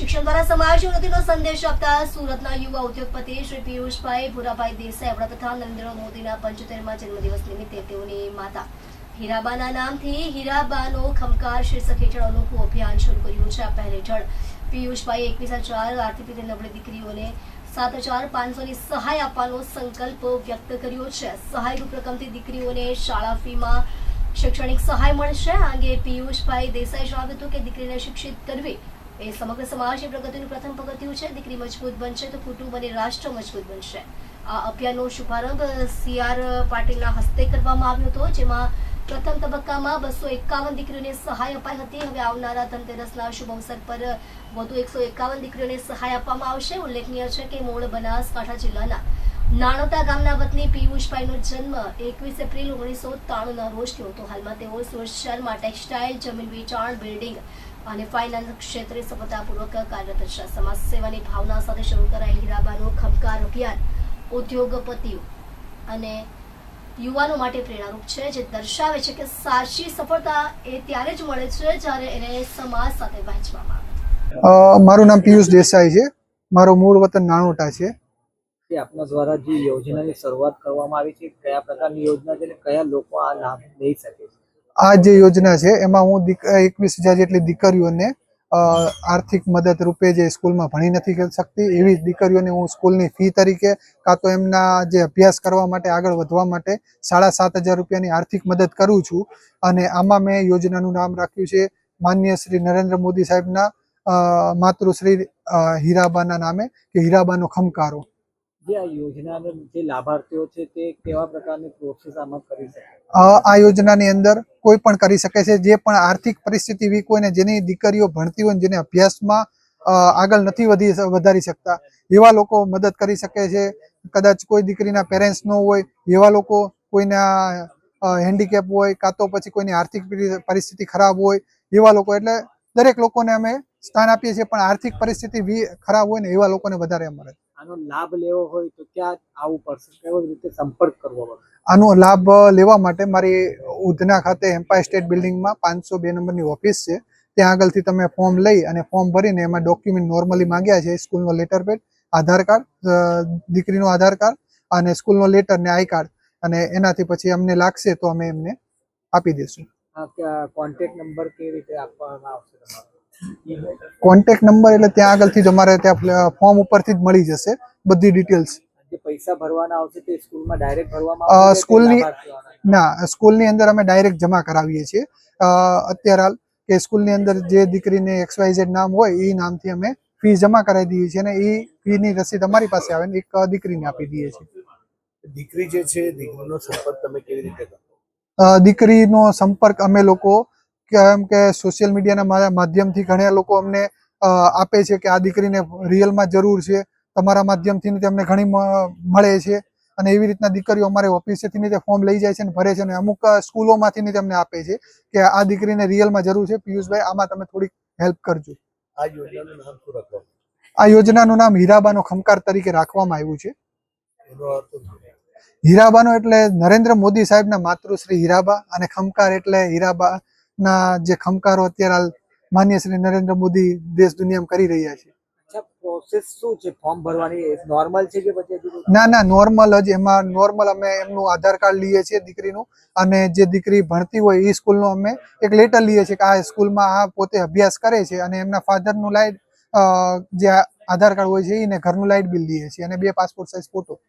શિક્ષણ દ્વારા સમાજ ઉન્નતિનો સંદેશ આપતા સુરતના યુવા ઉદ્યોગપતિ શ્રી પિયુષભાઈ ભુરાભાઈ દેસાઈ વડાપ્રધાન નરેન્દ્ર મોદીના પંચોતેરમાં જન્મદિવસ નિમિત્તે તેઓની માતા હીરાબાના નામથી હીરાબાનો ખમકાર શીર્ષક હેઠળ અનોખું અભિયાન શરૂ કર્યું છે. આ પહેલ હેઠળ પિયુષભાઈ એકવીસ હજાર આર્થિક રીતે નબળી દીકરીઓને સાત હજાર પાંચસોની સહાય આપવાનો સંકલ્પ વ્યક્ત કર્યો છે. સહાયરૂપ રકમથી દીકરીઓને શાળા ફીમાં શૈક્ષણિક સહાય મળશે. આ અંગે પિયુષભાઈ દેસાઈ જણાવ્યું હતું કે દીકરીને શિક્ષિત કરવી એ સમગ્ર સમાજની પ્રગતિનું પ્રથમ પગથિયું છે. દીકરી મજબૂત બનશે તો કુટુંબ અને રાષ્ટ્ર મજબૂત બનશે. આ અભિયાનનો શુભારંભ સી આર પાટીલના હસ્તે કરવામાં આવ્યો હતો, જેમાં પ્રથમ તબક્કામાં બસો એકાવન દીકરીઓને સહાય અપાઈ હતી. હવે આવનારા ધનતેરસના શુભ અવસર પર વધુ એકસો એકાવન દીકરીઓને સહાય આપવામાં આવશે. ઉલ્લેખનીય છે કે મૂળ બનાસકાંઠા જિલ્લાના નાણોટા ગામના વતની પિયુષભાઈનો જન્મ એકવીસ એપ્રિલ ઓગણીસો ત્રાણુંના રોજ થયો હતો. હાલમાં તેઓ સુરત શહેરમાં ટેક્સટાઇલ જમીન વેચાણ, બિલ્ડિંગ અને ફાઇનાન્સ ક્ષેત્રે સફળતાપૂર્વક કાર્યરત છે. સમાજ સેવાની ભાવના સાથે શરૂ કરાયેલ હીરાબાનું ખમકાર અભિયાન ઉદ્યોગપતિઓ અને યુવાનો માટે પ્રેરણારૂપ છે, જે દર્શાવે છે કે સાચી સફળતા એ ત્યારે જ મળે છે જ્યારે એને સમાજ સાથે વહેંચવામાં આવે. મારું નામ પિયુષ દેસાઈ છે. મારો મૂળ વતન નાણોટા છે. કે આપના દ્વારા જે યોજનાની શરૂઆત કરવામાં આવી છે, કયા પ્રકારની યોજના છે અને કયા લોકો આ લાભ લઈ શકે છે? આ જે યોજના છે, એમાં હું એકવીસ હજાર જેટલી દીકરીઓને આર્થિક મદદ રૂપે જે સ્કૂલમાં ભણી નથી શકતી, એવી દીકરીઓને હું સ્કૂલની ફી તરીકે કાં તો એમના જે અભ્યાસ કરવા માટે આગળ વધવા માટે સાડા સાત હજાર રૂપિયાની આર્થિક મદદ કરું છું. અને આમાં મેં યોજનાનું નામ રાખ્યું છે, માન્ય શ્રી નરેન્દ્ર મોદી સાહેબના માતૃશ્રી હીરાબાના નામે, કે હીરાબાનો ખમકારો જે આ યોજનાના જે લાભાર્થીઓ છે તે કેવા પ્રકારની પ્રોસેસ આમાં કરી શકે? આ યોજનાની અંદર કોઈ પણ કરી શકે છે, જે પણ આર્થિક પરિસ્થિતિ વીક ને જેની દીકરીઓ ભણતી હોય જેને અભ્યાસમાં આગળ નથી વધી વધારી શકતા, એવા લોકો મદદ કરી શકે છે. કદાચ કોઈ દીકરીના પેરેન્ટ્સ ન હોય, એવા લોકો કોઈના હેન્ડીકેપ હોય કાં તો પછી કોઈની આર્થિક પરિસ્થિતિ ખરાબ હોય, એવા લોકો એટલે દરેક લોકોને અમે સ્થાન આપીએ છીએ, પણ આર્થિક પરિસ્થિતિ ખરાબ હોય ને એવા લોકોને વધારે અમારે આનો લાભ લેવો હોય તો ક્યાં આવવું પડશે? કેવી રીતે સંપર્ક કરવો પડશે? આનો લાભ લેવા માટે મારી ઉધના ખાતે એમ્પાયર સ્ટેટ બિલ્ડિંગમાં પાંચસો બે નંબરની ઓફિસ છે. ત્યાં આગળથી તમે ફોર્મ લઈ અને ફોર્મ ભરીને એમાં ડોક્યુમેન્ટ નોર્મલી માંગ્યા છે. સ્કૂલનો લેટર પેડ આધાર કાર્ડ દીકરીનો આધાર કાર્ડ અને સ્કૂલનો લેટર ને આઈ કાર્ડ અને એનાથી પછી અમને લાગશે તો અમે એમને આપી દઈશું કોન્ટેક્ટ નંબર કેવી રીતે આપવામાં આવશે તમારો? કોન્ટેક્ટ નંબર એટલે ત્યાં આગળથી જ અમારે ત્યાં ફોર્મ ઉપરથી જ મળી જશે બધી ડિટેલ્સ પૈસા ભરવાના આવશે તે સ્કૂલમાં ડાયરેક્ટ ભરવામાં અ, આવશે કે સ્કૂલની- ના સ્કૂલની અંદર અમે ડાયરેક્ટ જમા કરાવીએ છીએ. અત્યારે હાલ કે સ્કૂલની અંદર જે દીકરીને એક્સ ઝેડ નામ હોય એ નામથી અમે ફી જમા કરાવી દઈએ છીએ અને એ ફીની રસીદ અમારી પાસે આવે ને એક દીકરીને આપી દઈએ છીએ. દીકરી જે છે દીકરીનો સંપર્ક તમે કેવી રીતે કરો દીકરીનો સંપર્ક અમે લોકો કેમ કે સોશિયલ મીડિયાના માધ્યમથી ઘણા લોકો અમને આપે છે કે આ દીકરીને રિયલમાં જરૂર છે. તમારા માધ્યમથી તેમને ઘણી મળે છે. અને એવી રીતના દીકરીઓ અમારે ઓફિસેથી તે ફોર્મ લઈ જાય છે અને ભરે છે અને અમુક સ્કૂલોમાંથી તેમને આપે છે કે આ દીકરીને રિયલમાં જરૂર છે. પિયુષભાઈ આમાં તમે થોડીક હેલ્પ કરજો. આ યોજનાનું નામ હીરાબાનો ખમકાર તરીકે રાખવામાં આવ્યું છે? હીરાબાનો એટલે નરેન્દ્ર મોદી સાહેબના માતૃશ્રી હીરાબા અને ખમકાર એટલે હીરાબાના જે ખમકારો અત્યારે હાલ માન્ય શ્રી નરેન્દ્ર મોદી દેશ દુનિયામાં કરી રહ્યા છે. પ્રોસેસ શું છે? ફોર્મ ભરવાની? નોર્મલ છે કે પછી ના ના નોર્મલ જ. એમાં નોર્મલ અમે એમનું આધાર કાર્ડ લઈએ છીએ દીકરીનું અને જે દીકરી ભણતી હોય એ સ્કૂલનું અમે એક લેટર લઈએ છીએ કે આ સ્કૂલમાં આ પોતે અભ્યાસ કરે છે અને એમના ફાધરનું લાઇટ જે આધાર કાર્ડ હોય છે એને ઘરનું લાઇટ બિલ લઈએ છીએ અને બે પાસપોર્ટ સાઇઝ ફોટો